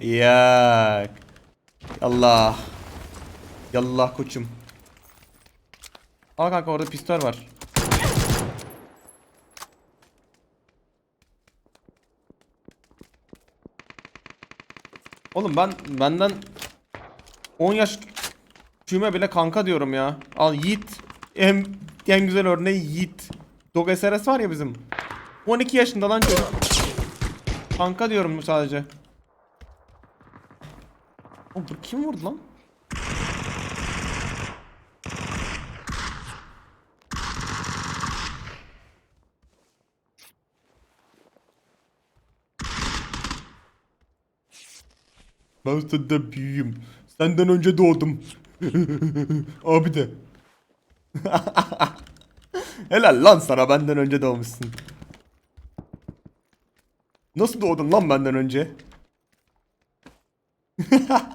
Yak. Yallah. Yallah koçum. Al kanka orada pistol var. Oğlum ben benden 10 yaş küçüğüme bile kanka diyorum ya. Al Yiğit. En, en güzel örneği Yiğit. Dog SRS var ya bizim. 12 yaşında lan çocuk. Kanka diyorum sadece. Oğlum kim vurdu lan? Ben senden büyüğüm. Senden önce doğdum. Abi de. Helal lan sana benden önce doğmuşsun. Nasıl doğdun lan benden önce?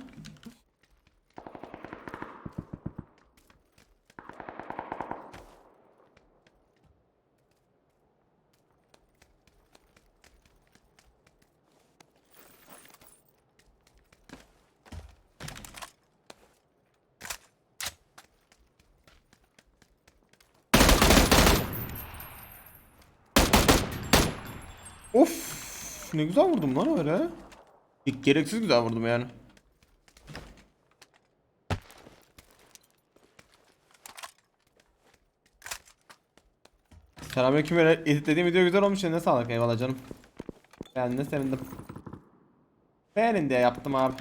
ne güzel vurdum lan öyle. İlk gereksiz güzel vurdum yani. Selamünaleyküm böyle editlediğim video güzel olmuş ne sağlık eyvallah canım. Ben de sevindim. Beğenin diye yaptım abi.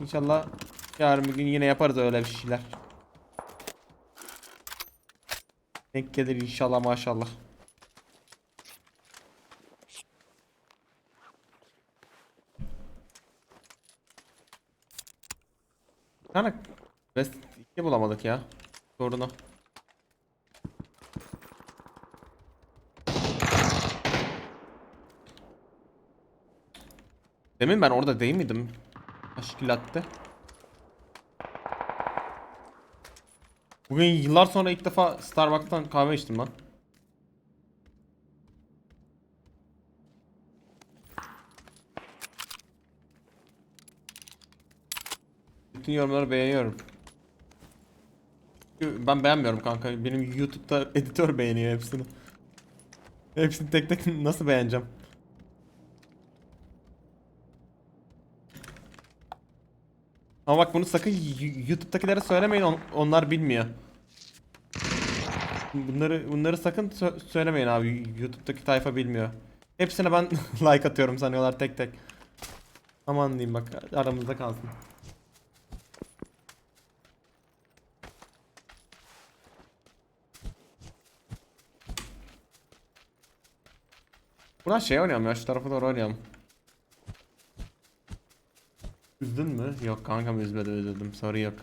İnşallah yarın bir gün yine yaparız öyle bir şeyler. Denk gelir inşallah maşallah. Yani Best 2 bulamadık ya. Sorunu. Demin ben orada değil miydim? Teşkilatte. Bugün yıllar sonra ilk defa Starbucks'tan kahve içtim lan. Bütün yorumları beğeniyorum. Ben beğenmiyorum kanka. Benim YouTube'da editör beğeniyor hepsini. Hepsini tek tek nasıl beğeneceğim? Ama bak bunu sakın YouTube'dakilere söylemeyin. on- onlar bilmiyor. Bunları bunları sakın sö- söylemeyin abi. YouTube'daki tayfa bilmiyor. Hepsine ben like atıyorum sanıyorlar tek tek. Aman diyeyim bak aramızda kalsın. Buradan şey oynayalım ya şu tarafa doğru oynayalım. Üzdün mü? Yok kankam üzmedi üzüldüm sorun yok.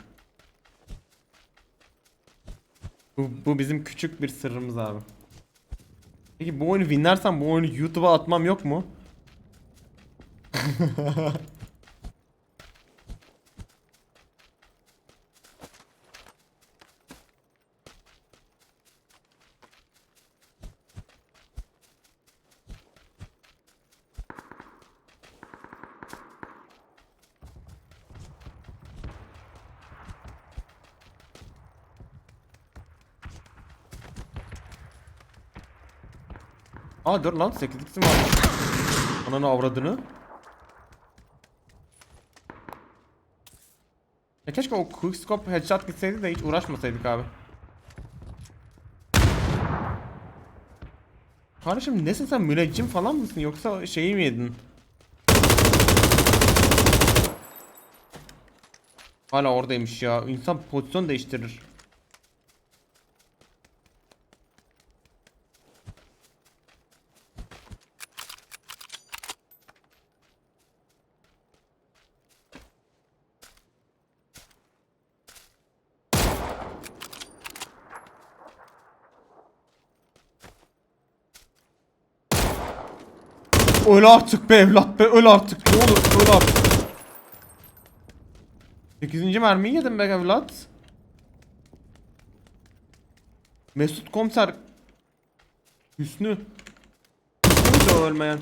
Bu, bu bizim küçük bir sırrımız abi. Peki bu oyunu winlersem bu oyunu YouTube'a atmam yok mu? Aa dur lan 8x'im var. Ananı avradını. Ya keşke o quickscope headshot gitseydi de hiç uğraşmasaydık abi. Kardeşim nesin sen müneccim falan mısın yoksa şeyi mi yedin? Hala oradaymış ya. İnsan pozisyon değiştirir. Öl artık be evlat be öl artık ne olur öl artık. 8. mermiyi yedim be evlat. Mesut komiser Hüsnü Hüsnü de ölmeyen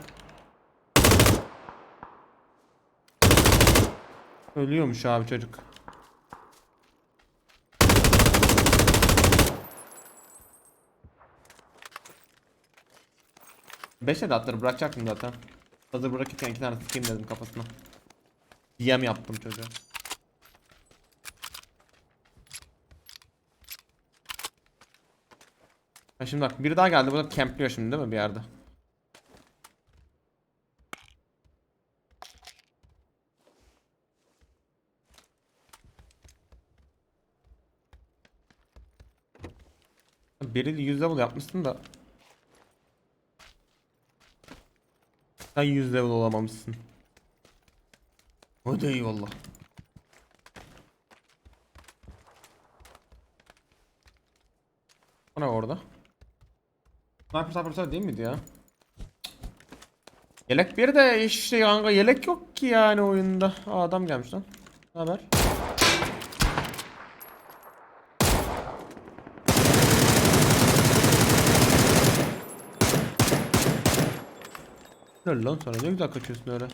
Ölüyormuş abi çocuk. Beş el atları bırakacaktım zaten. Hazır bırakırken iki tane sıkayım dedim kafasına. DM yaptım çocuğa. Ha şimdi bak biri daha geldi. Bu da campliyor şimdi değil mi bir yerde? Biri 100 level yapmışsın da. Sen 100 level olamamışsın. Hadi eyvallah. O ne orada? Sniper sniper değil miydi ya? Yelek bir de işte kanka yelek yok ki yani oyunda. Aa, adam gelmiş lan. Ne haber? Ne lan sana ne güzel kaçıyorsun öyle.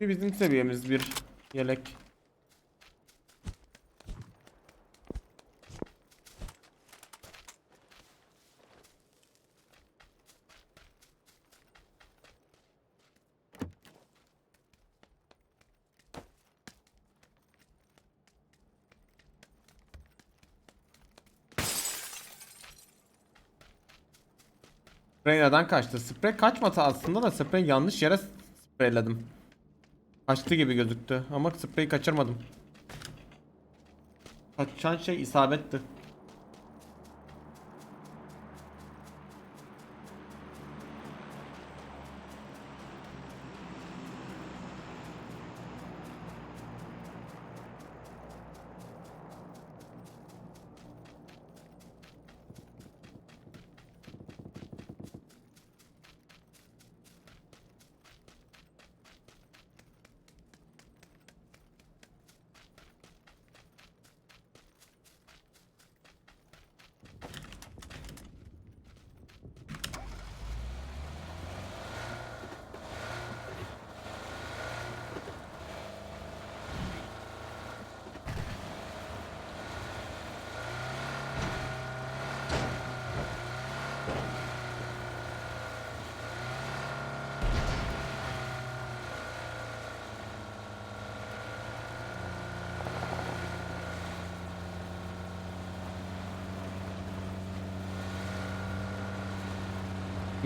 Bizim seviyemiz bir yelek. Sprey neden kaçtı? Sprey kaçmadı aslında da sprey yanlış yere spreyledim. Kaçtı gibi gözüktü ama spreyi kaçırmadım. Kaçan şey isabetti.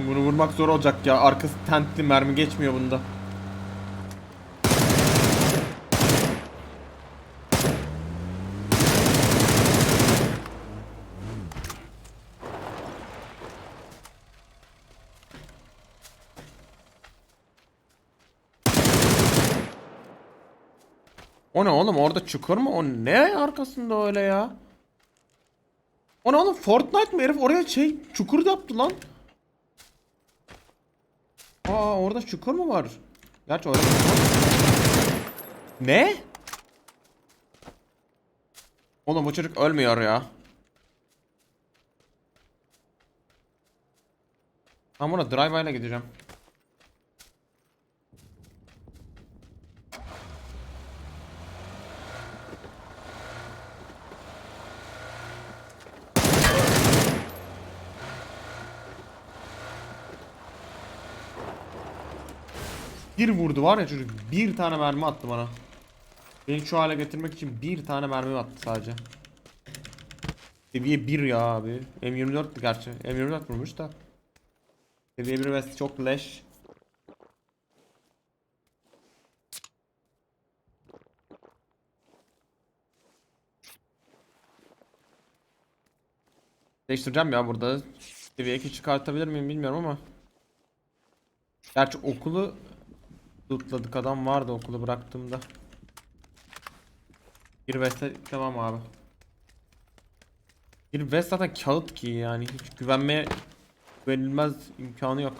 Bunu vurmak zor olacak ya. Arkası tentli mermi geçmiyor bunda. O ne oğlum orada çukur mu? O ne arkasında öyle ya? O ne oğlum Fortnite mı herif oraya şey çukur yaptı lan. Aa orada çukur mu var? Gerçi orada Ne? Oğlum bu çocuk ölmüyor ya. Ben buna drive ile gideceğim. Bir vurdu var ya çocuk bir tane mermi attı bana. Beni şu hale getirmek için bir tane mermi attı sadece. Seviye 1 ya abi. M24'tü gerçi. M24 vurmuş da. Seviye 1 West çok leş. Değiştireceğim ya burada. Seviye 2 çıkartabilir miyim bilmiyorum ama. Gerçi okulu lootladık adam vardı okulu bıraktığımda. Bir West'e tamam abi. Bir West zaten kağıt ki yani hiç güvenmeye güvenilmez imkanı yok.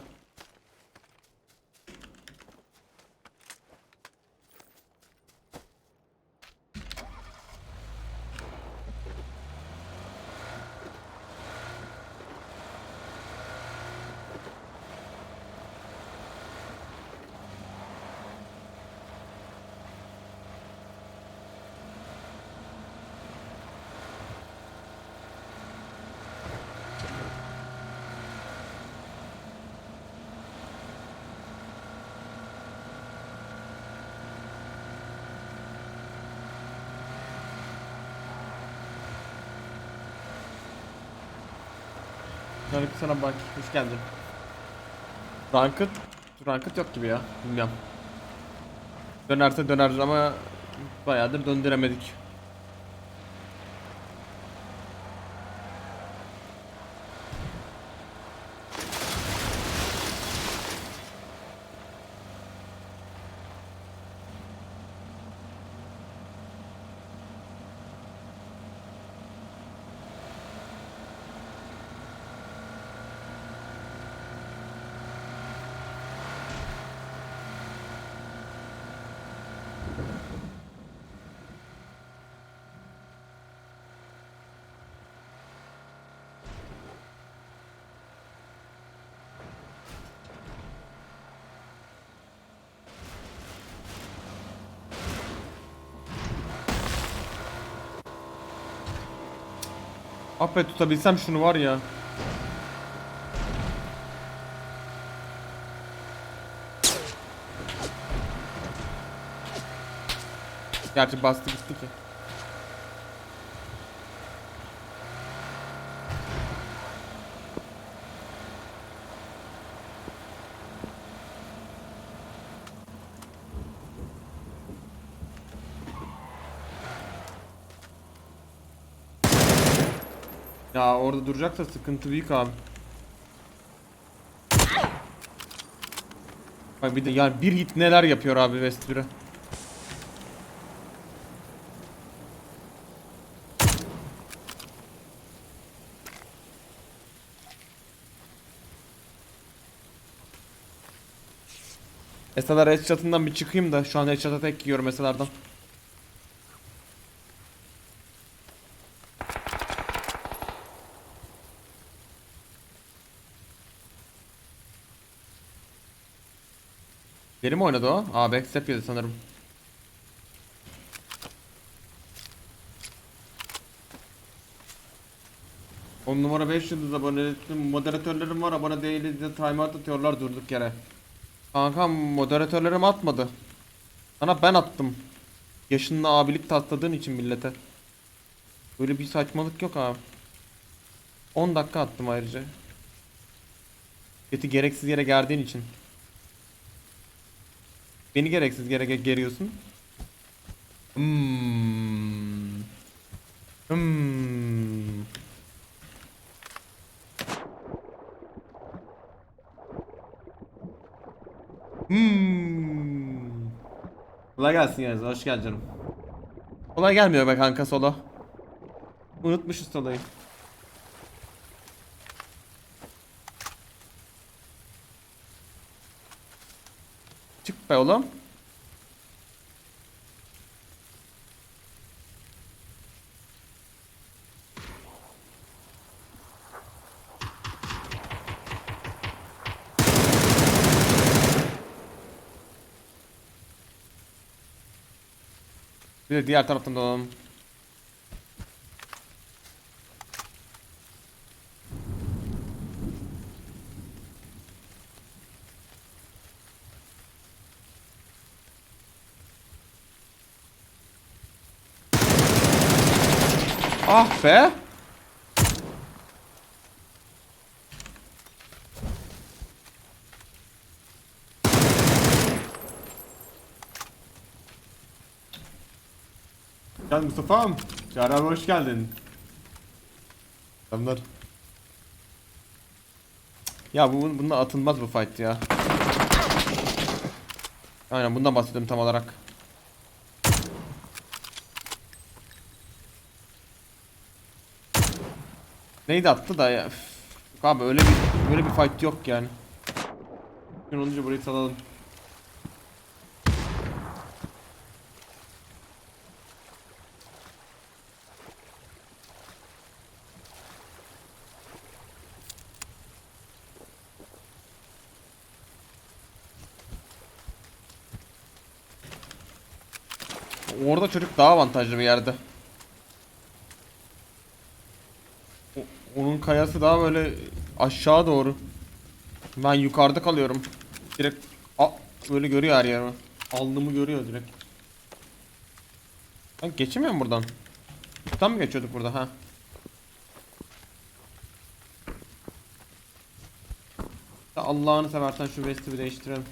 Aleyküm sana bak. Hoş geldin. Ranked. Ranked yok gibi ya. Bilmiyorum. Dönerse döner ama bayağıdır döndüremedik. Affet tutabilsem şunu var ya. Gerçi bastı gitti ki. Orada duracaksa sıkıntı büyük abi. Bak bir de yani bir hit neler yapıyor abi Vesture. Esalar headshot'ından bir çıkayım da şu an headshot'a tek yiyorum esalardan. Biri mi oynadı o? Aa backstep yedi sanırım. On numara 5 yıldız abone moderatörlerim var abone değiliz de timeout atıyorlar durduk yere. Kanka moderatörlerim atmadı. Sana ben attım. Yaşınla abilik tasladığın için millete. Böyle bir saçmalık yok abi. 10 dakika attım ayrıca. Kötü gereksiz yere gerdiğin için. Beni gereksiz yere ge- geriyorsun. Hmm. Hmm. Hmm. Kolay gelsin Yağız. Hoş geldin canım. Kolay gelmiyor be kanka solo. Unutmuşuz soloyu. Be oğlum. Bir de diğer taraftan dolanalım. Be. Gel Mustafa'm. Çağrı abi hoş geldin. Adamlar. Ya bu bunda atılmaz bu fight ya. Aynen bundan bahsediyorum tam olarak. Neydi attı da ya. Üf. Yok Abi öyle bir böyle bir fight yok yani. Gün olunca burayı salalım. Orada çocuk daha avantajlı bir yerde. Onun kayası daha böyle aşağı doğru. Ben yukarıda kalıyorum. Direkt a böyle görüyor her yerimi. Alnımı görüyor direkt. Ben geçemiyor muyum buradan? Buradan mı geçiyorduk burada ha? Allah'ını seversen şu vesti bir değiştirelim.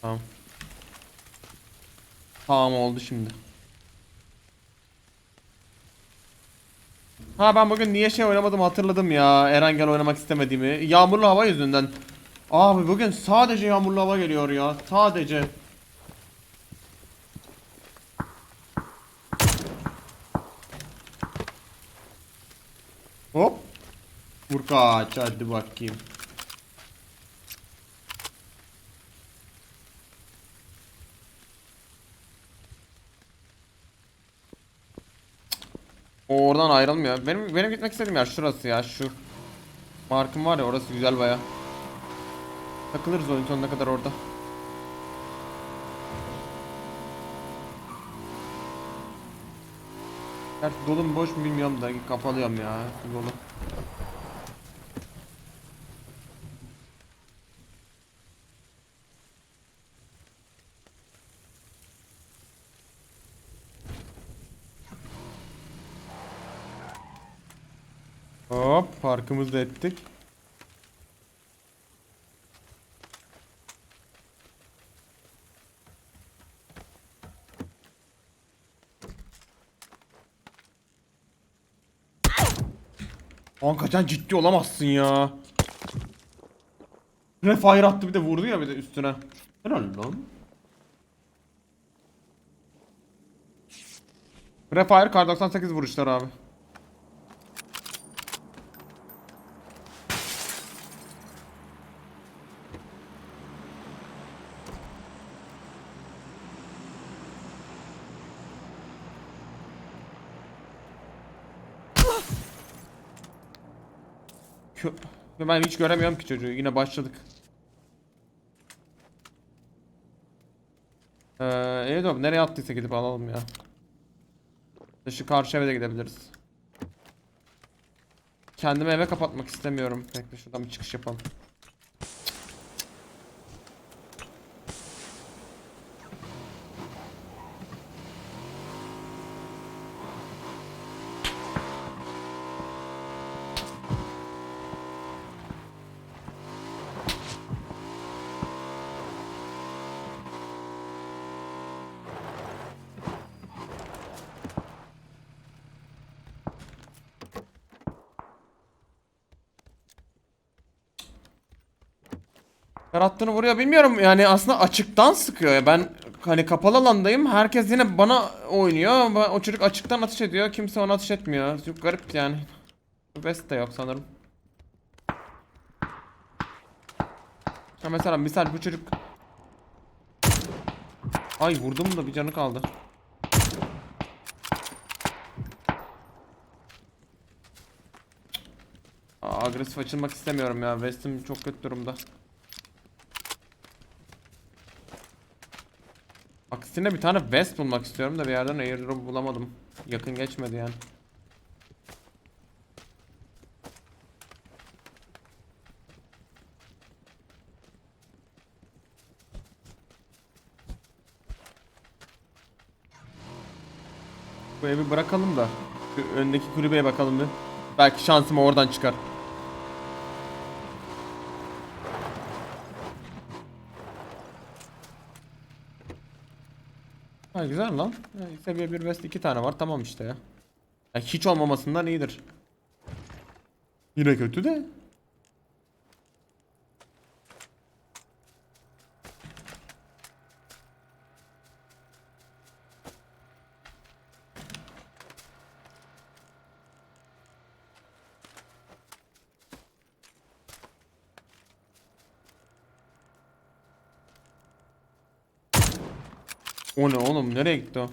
Tamam. Tamam oldu şimdi. Ha ben bugün niye şey oynamadım hatırladım ya. Erangel oynamak istemediğimi. Yağmurlu hava yüzünden. Abi bugün sadece yağmurlu hava geliyor ya. Sadece. Hop. Vur kaç hadi bakayım. Oradan ayrılmıyor. Benim benim gitmek istediğim yer şurası ya şu. Markım var ya orası güzel baya. Takılırız oyun sonuna kadar orada. Gerçi dolu mu boş mu bilmiyorum da kapalıyorum ya dolu. Hop parkımızı da ettik. Kanka sen ciddi olamazsın ya. Refire attı bir de vurdu ya bir de üstüne. Helal lan. Refire kar 98 vuruşlar abi. Ben hiç göremiyorum ki çocuğu. Yine başladık. Ee, Edo nereye attıysa gidip alalım ya. Şu karşı eve de gidebiliriz. Kendimi eve kapatmak istemiyorum. Bekle şuradan bir çıkış yapalım. Her attığını vuruyor bilmiyorum. Yani aslında açıktan sıkıyor ya. Ben hani kapalı alandayım. Herkes yine bana oynuyor. O çocuk açıktan atış ediyor. Kimse ona atış etmiyor. Çok garip yani. West de yok sanırım. Ha mesela misal bu çocuk Ay vurdum da bir canı kaldı. Aa, agresif açılmak istemiyorum ya. West'im çok kötü durumda Aksine bir tane vest bulmak istiyorum da bir yerden airdrop bulamadım. Yakın geçmedi yani. Bu evi bırakalım da öndeki kulübeye bakalım bir. Belki şansım oradan çıkar. Ha güzel lan. Ha, seviye 1 vest 2 tane var tamam işte ya. ya. Hiç olmamasından iyidir. Yine kötü de. O ne oğlum nereye gitti o?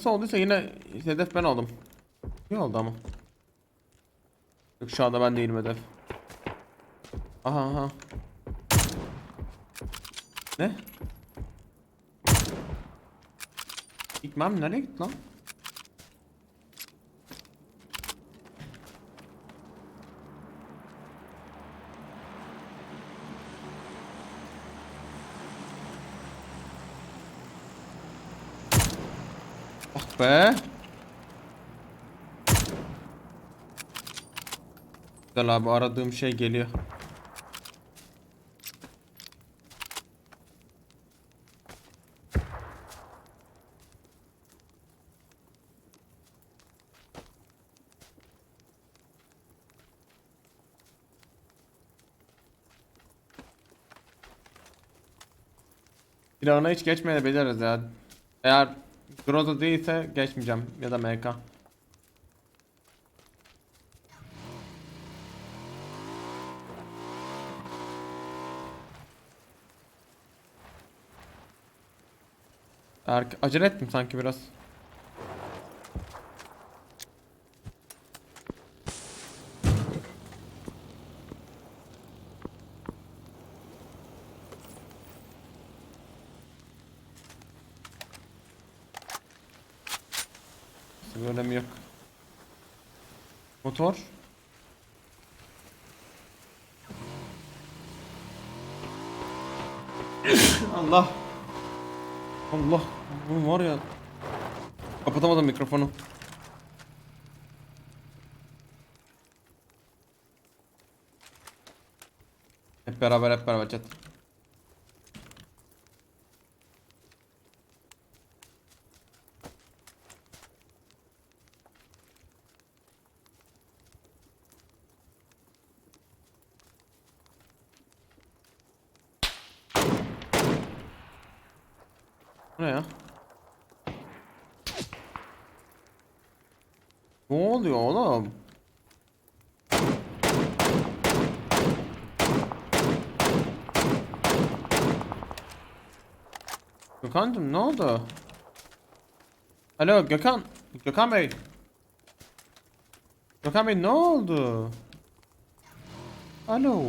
Nasıl olduysa yine hedef ben aldım. İyi oldu ama. Yok şu anda ben değilim hedef. Aha aha. Ne? Gitmem nereye gitti lan? Be. Güzel abi aradığım şey geliyor. Silahına hiç geçmeye beceririz ya. Eğer Groza değilse geçmeyeceğim ya da MK. Erk acele ettim sanki biraz. Bir önemi yok. Motor. Allah. Allah. Oğlum var ya. Kapatamadım mikrofonu. Hep beraber hep beraber chat. Bu ne ya? Ne oluyor oğlum? Gökhan'cım ne oldu? Alo Gökhan. Gökhan Bey. Gökhan Bey ne oldu? Alo.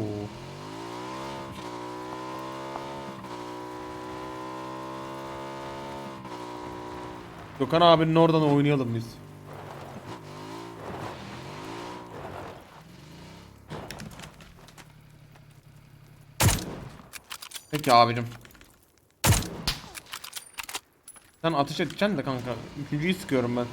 Gökhan abinin oradan oynayalım biz. Peki abicim. Sen ateş edeceksin de kanka. Üçüncüyü sıkıyorum ben.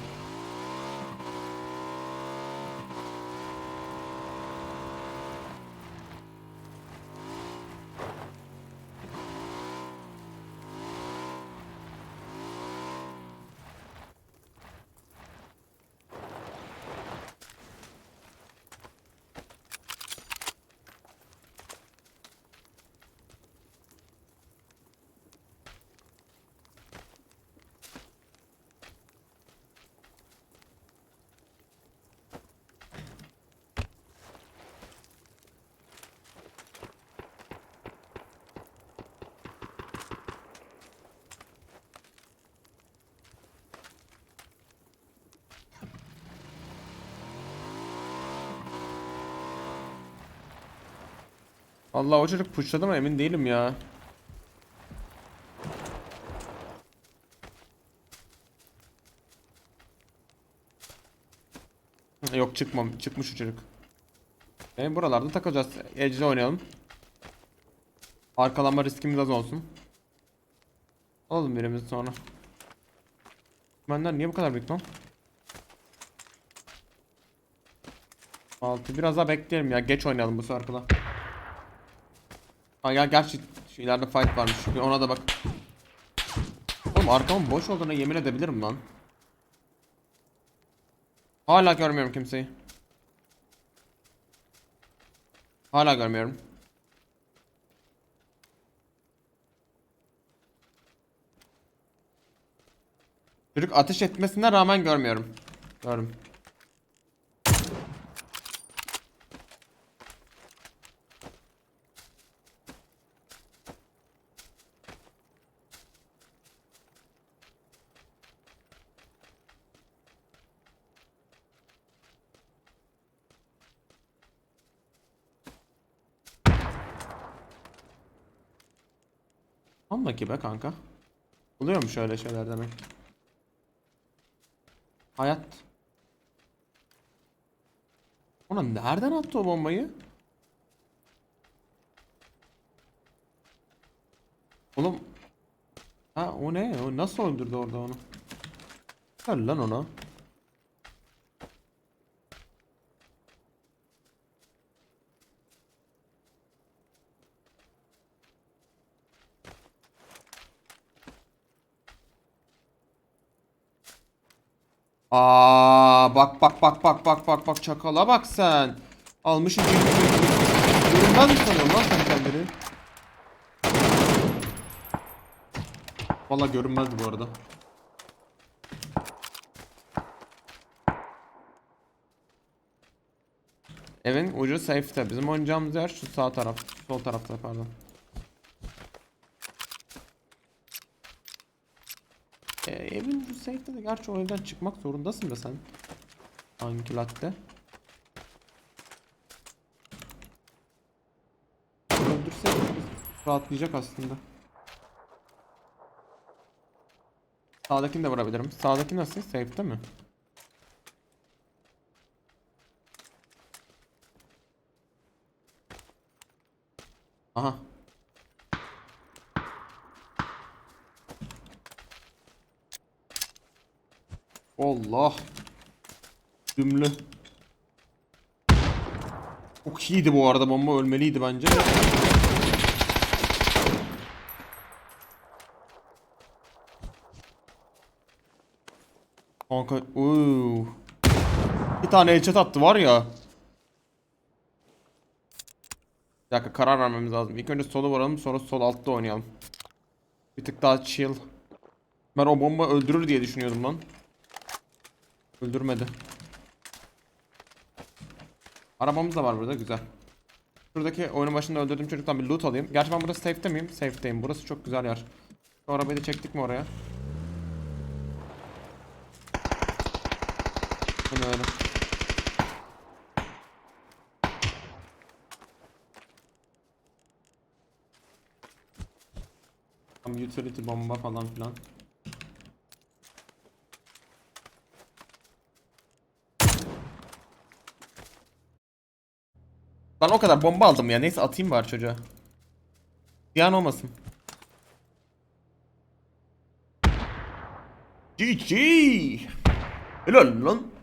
Allah o çocuk pushladı mı emin değilim ya. Yok çıkmam çıkmış o çocuk. E, buralarda takılacağız. Edge'de oynayalım. Arkalanma riskimiz az olsun. Alalım birimizi sonra. Benden niye bu kadar büyük lan? 6 biraz daha bekleyelim ya geç oynayalım bu sefer arkadan. Ha gel gerçi şu ileride fight varmış. Bir ona da bak. Oğlum arkamın boş olduğuna yemin edebilirim lan. Hala görmüyorum kimseyi. Hala görmüyorum. Çocuk ateş etmesine rağmen görmüyorum. Gördüm. Anla ki be kanka. Oluyor mu şöyle şeyler demek? Hayat. Ona nereden attı o bombayı? Oğlum. Ha o ne? O nasıl öldürdü orada onu? Ver lan ona. Aa bak bak bak bak bak bak bak çakala bak sen. Almışsın Görünmez mi sanıyorsun lan sen kendini? Valla görünmezdi bu arada. Evin ucu safe'te. Bizim oynayacağımız yer şu sağ taraf. Sol tarafta pardon. Ee, safe'te de gerçi o evden çıkmak zorundasın be sen. Hangi latte? Öldürsek rahatlayacak aslında. Sağdakini de vurabilirim. Sağdaki nasıl? Safe'te mi? Aha. Allah. Dümlü. Çok iyiydi bu arada bomba ölmeliydi bence. Kanka uuu. Bir tane headshot attı var ya. Bir dakika karar vermemiz lazım. İlk önce solu vuralım sonra sol altta oynayalım. Bir tık daha chill. Ben o bomba öldürür diye düşünüyordum lan. Öldürmedi. Arabamız da var burada güzel. Şuradaki oyunun başında öldürdüğüm çocuktan bir loot alayım. Gerçi ben burada safe'te miyim? Safe'teyim. Burası çok güzel yer. Şu arabayı da çektik mi oraya? Bu ne öyle? Utility bomba falan filan. Lan o kadar bomba aldım ya. Neyse atayım var çocuğa. Ziyan olmasın. GG. Helal lan.